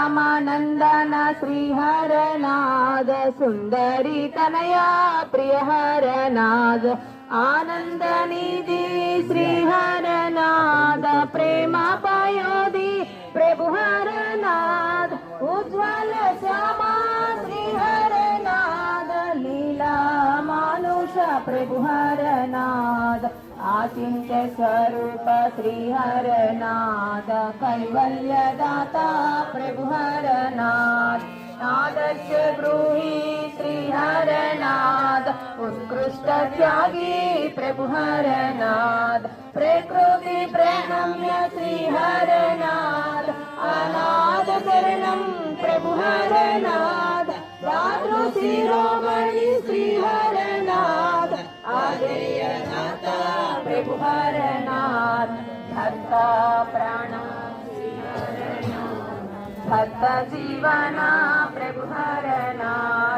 रामानन्दन श्रीहरनाद सुन्दरी कनया प्रियहरनाद आनन्दनिधि श्रीहरनाद प्रेम पयोधि प्रभुहरनाद उज्ज्वल प्रभुहरनाद। आचिन्त्य स्वरूप श्रीहरनाद। कैवल्यदाता प्रभुहरनाद। नादस्य ब्रूहि श्रीहरनाद। उत्कृष्ट त्यागी प्रभुहरनाद। प्रकृति प्रणम्य श्रीहरनाद। अनाद शरणं प्रभुहरनाद। दातृ भरणात् भक्ता प्राणा भक्तजीवना प्रभुहरणात्